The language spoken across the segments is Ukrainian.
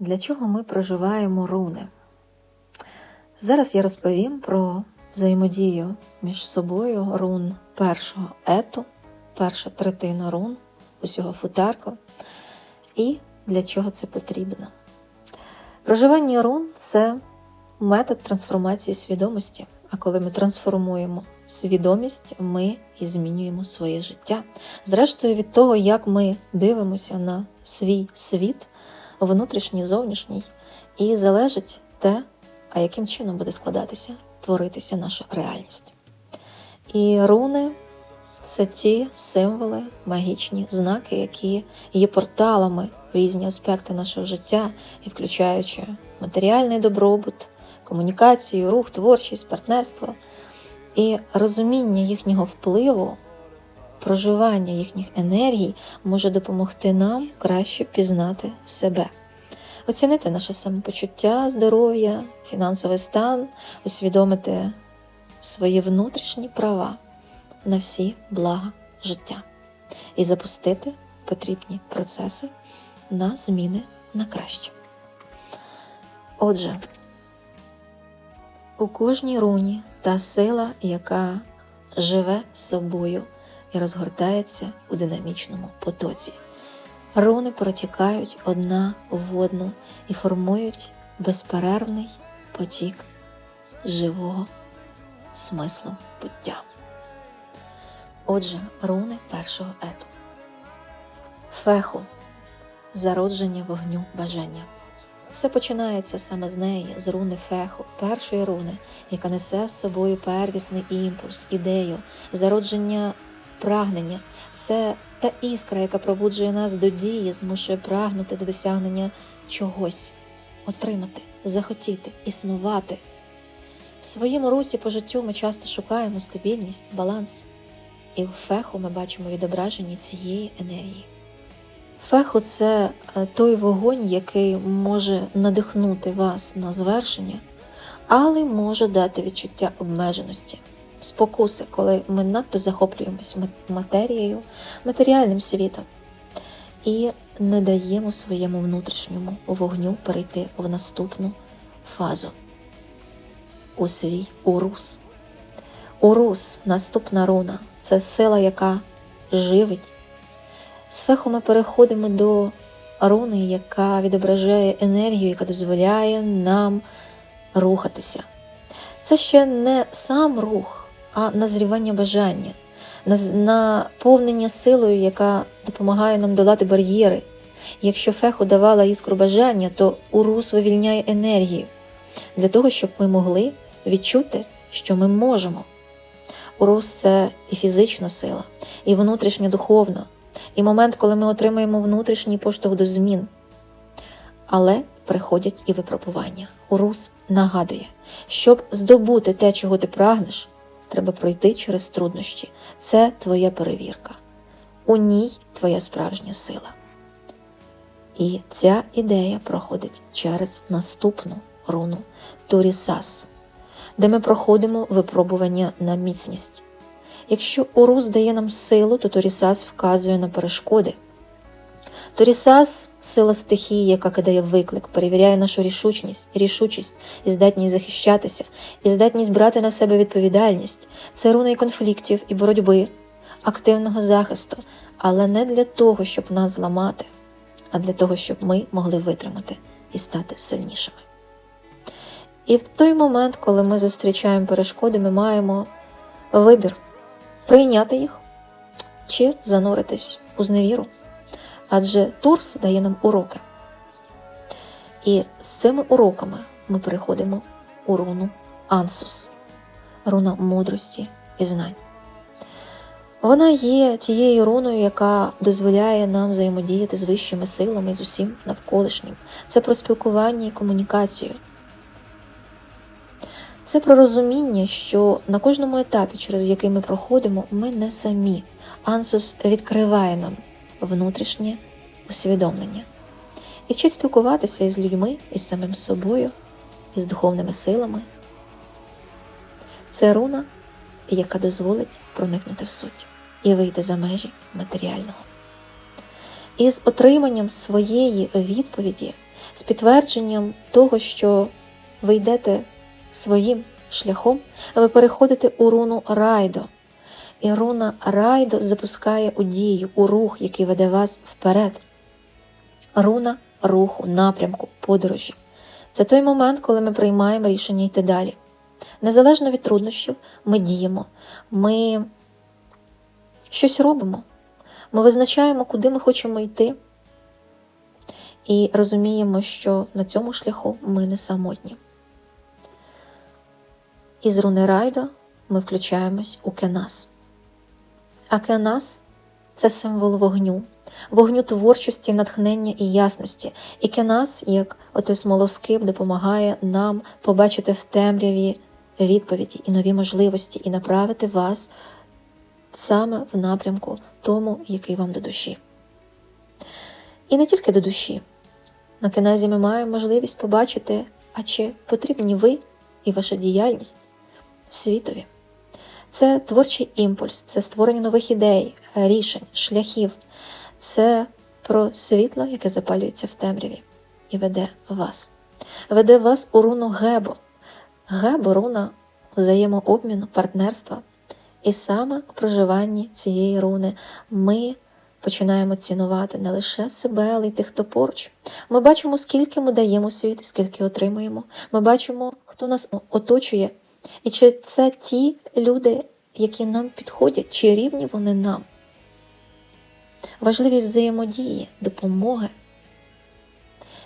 Для чого ми проживаємо руни? Зараз я розповім про взаємодію між собою рун першого ету, перша третина рун, усього футарку, і для чого це потрібно. Проживання рун це метод трансформації свідомості. А коли ми трансформуємо свідомість, ми і змінюємо своє життя. Зрештою, від того, як ми дивимося на свій світ, внутрішній, зовнішній, і залежить те, а яким чином буде складатися, творитися наша реальність. І руни це ті символи, магічні знаки, які є порталами в різні аспекти нашого життя, і включаючи матеріальний добробут, комунікацію, рух, творчість, партнерство і розуміння їхнього впливу, проживання їхніх енергій може допомогти нам краще пізнати себе, оцінити наше самопочуття, здоров'я, фінансовий стан, усвідомити свої внутрішні права на всі блага життя. І запустити потрібні процеси на зміни на краще. Отже, у кожній руні та сила, яка живе собою і розгортається у динамічному потоці. Руни протікають одна в одну і формують безперервний потік живого смислу буття. Отже, руни першого ету. Феху зародження вогню бажання. Все починається саме з неї, з руни феху, першої руни, яка несе з собою первісний імпульс, ідею, зародження прагнення. Це та іскра, яка пробуджує нас до дії, змушує прагнути до досягнення чогось, отримати, захотіти, існувати. В своєму русі по життю ми часто шукаємо стабільність, баланс, і в феху ми бачимо відображення цієї енергії. Феху це е, той вогонь, який може надихнути вас на звершення, але може дати відчуття обмеженості, спокуси, коли ми надто захоплюємось матерією, матеріальним світом і не даємо своєму внутрішньому вогню перейти в наступну фазу у свій урус. Урус, наступна руна це сила, яка живить. З ми переходимо до руни, яка відображає енергію, яка дозволяє нам рухатися. Це ще не сам рух, а назрівання бажання, наповнення силою, яка допомагає нам долати бар'єри. Якщо феху давала іскру бажання, то урус вивільняє енергію для того, щоб ми могли відчути, що ми можемо. Урус це і фізична сила, і внутрішня духовна і момент, коли ми отримаємо внутрішній поштовх до змін. Але приходять і випробування. Урус нагадує, щоб здобути те, чого ти прагнеш, треба пройти через труднощі. Це твоя перевірка. У ній твоя справжня сила. І ця ідея проходить через наступну руну Турісас, де ми проходимо випробування на міцність. Якщо Урус дає нам силу, то Торісас вказує на перешкоди. Торісас сила стихії, яка кидає виклик, перевіряє нашу рішучність, рішучість і здатність захищатися, і здатність брати на себе відповідальність. Це руна і конфліктів і боротьби, активного захисту, але не для того, щоб нас зламати, а для того, щоб ми могли витримати і стати сильнішими. І в той момент, коли ми зустрічаємо перешкоди, ми маємо вибір прийняти їх чи зануритись у зневіру. Адже Турс дає нам уроки. І з цими уроками ми переходимо у руну Ансус, руна мудрості і знань. Вона є тією руною, яка дозволяє нам взаємодіяти з вищими силами і з усім навколишнім. Це про спілкування і комунікацію. Це про розуміння, що на кожному етапі, через який ми проходимо, ми не самі. Ансус відкриває нам внутрішнє усвідомлення і вчить спілкуватися із людьми, із самим собою, із духовними силами. Це руна, яка дозволить проникнути в суть і вийти за межі матеріального. І з отриманням своєї відповіді з підтвердженням того, що ви йдете своїм шляхом, ви переходите у руну райдо. І руна райдо запускає у дію, у рух, який веде вас вперед. Руна руху, напрямку, подорожі. Це той момент, коли ми приймаємо рішення йти далі. Незалежно від труднощів, ми діємо, ми щось робимо, ми визначаємо, куди ми хочемо йти, і розуміємо, що на цьому шляху ми не самотні. Із руни Райдо ми включаємось у Кенас. А Кенас це символ вогню, вогню творчості, натхнення і ясності. І Кенас, як отой смолоскип, допомагає нам побачити в темряві відповіді і нові можливості, і направити вас саме в напрямку тому, який вам до душі. І не тільки до душі. На кеназі ми маємо можливість побачити, а чи потрібні ви і ваша діяльність світові. Це творчий імпульс, це створення нових ідей, рішень, шляхів, це про світло, яке запалюється в темряві, і веде вас. Веде вас у руну Гебо. Гебо руна взаємообміну, партнерства. І саме у проживанні цієї руни ми починаємо цінувати не лише себе, але й тих, хто поруч. Ми бачимо, скільки ми даємо світ, скільки отримуємо. Ми бачимо, хто нас оточує. І чи це ті люди, які нам підходять, чи рівні вони нам? Важливі взаємодії, допомоги.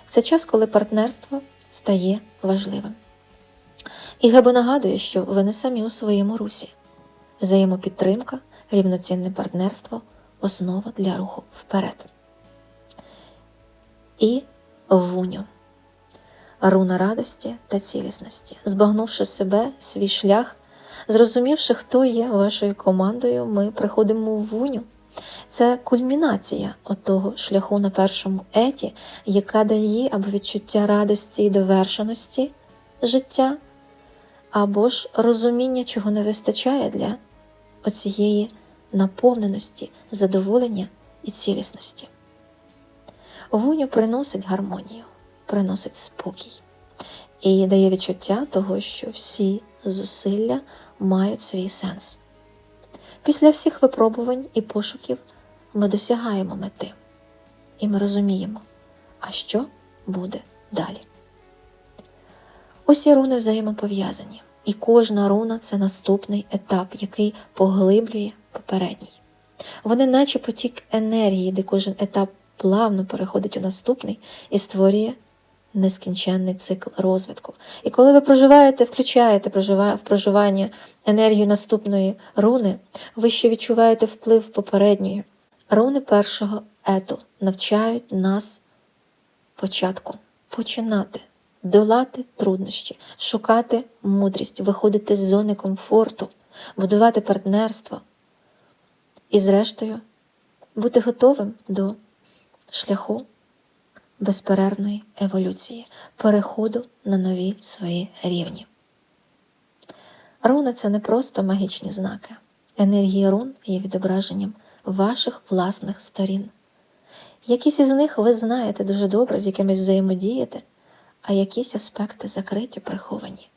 Це час, коли партнерство стає важливим. І Гебо нагадує, що ви не самі у своєму русі. Взаємопідтримка, рівноцінне партнерство основа для руху вперед. І вуню. Руна радості та цілісності, збагнувши себе, свій шлях, зрозумівши, хто є вашою командою, ми приходимо в вуню. Це кульмінація отого шляху на першому еті, яка дає або відчуття радості і довершеності життя, або ж розуміння, чого не вистачає для оцієї наповненості, задоволення і цілісності. Вуню приносить гармонію, приносить спокій і дає відчуття того, що всі зусилля мають свій сенс. Після всіх випробувань і пошуків ми досягаємо мети, і ми розуміємо, а що буде далі. Усі руни взаємопов'язані, і кожна руна це наступний етап, який поглиблює попередній. Вони, наче потік енергії, де кожен етап плавно переходить у наступний і створює нескінченний цикл розвитку. І коли ви проживаєте, включаєте в проживання енергію наступної руни, ви ще відчуваєте вплив попередньої. Руни першого ету навчають нас початку починати. Долати труднощі, шукати мудрість, виходити з зони комфорту, будувати партнерство, і, зрештою, бути готовим до шляху безперервної еволюції, переходу на нові свої рівні. Руни це не просто магічні знаки. Енергія рун є відображенням ваших власних сторін. Якісь із них ви знаєте дуже добре, з якимись взаємодієте, а якісь аспекти закриті, приховані.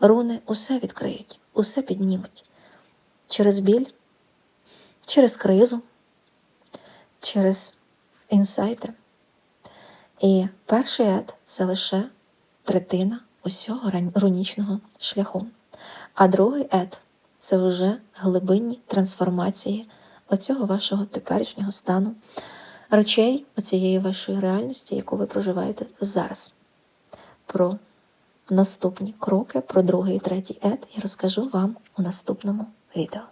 Руни усе відкриють, усе піднімуть через біль через кризу, через інсайти. І перший ед це лише третина усього рунічного шляху. А другий ед це вже глибинні трансформації оцього вашого теперішнього стану, речей оцієї вашої реальності, яку ви проживаєте зараз. Про наступні кроки, про другий і третій ед я розкажу вам у наступному відео.